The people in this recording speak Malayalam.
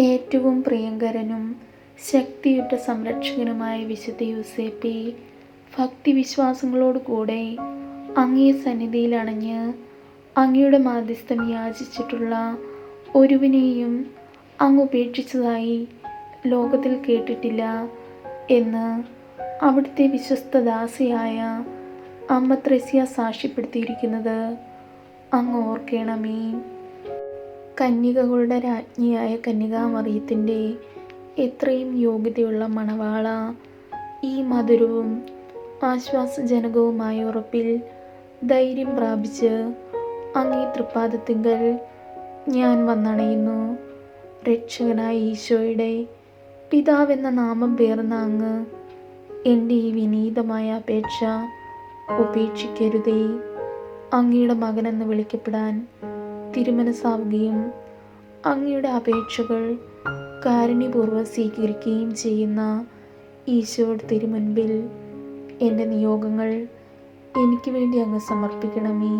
ഏറ്റവും പ്രിയങ്കരനും ശക്തിയുറ്റ സംരക്ഷകനുമായ വിശുദ്ധ യൂസേപ്പെ ഭക്തിവിശ്വാസങ്ങളോടുകൂടെ അങ്ങേ സന്നിധിയിൽ അങ്ങയുടെ മാധ്യസ്ഥം യാചിച്ചിട്ടുള്ള ഒരുവിനെയും അങ്ങ് ഉപേക്ഷിച്ചതായി ലോകത്തിൽ കേട്ടിട്ടില്ല എന്ന് അവിടുത്തെ വിശ്വസ്ത ദാസിയായ അമ്മ ത്രസ്യ സാക്ഷ്യപ്പെടുത്തിയിരിക്കുന്നത് അങ്ങ് ഓർക്കണമേ. കന്യകകളുടെ രാജ്ഞിയായ കന്യകാമറിയത്തിന്റെ എത്രയും യോഗ്യതയുള്ള മണവാള ഈ മധുരവും ആശ്വാസജനകവുമായ ഉറപ്പിൽ ധൈര്യം പ്രാപിച്ച് അങ്ങേ തൃപ്പാദത്തിങ്കൽ ഞാൻ വന്നണയുന്നു. രക്ഷകനായ ഈശോയുടെ പിതാവെന്ന നാമം പേർന്ന അങ്ങ് എന്റെ ഈ വിനീതമായ അപേക്ഷ ഉപേക്ഷിക്കരുതേ. അങ്ങയുടെ മകനെന്ന് വിളിക്കപ്പെടാൻ തിരുമനസാവുകയും അങ്ങയുടെ അപേക്ഷകൾ കാരുണ്യപൂർവം സ്വീകരിക്കുകയും ചെയ്യുന്ന ഈശോയുടെ തിരുമുൻപിൽ എന്റെ നിയോഗങ്ങൾ എനിക്ക് വേണ്ടി അങ്ങ് സമർപ്പിക്കണമേ.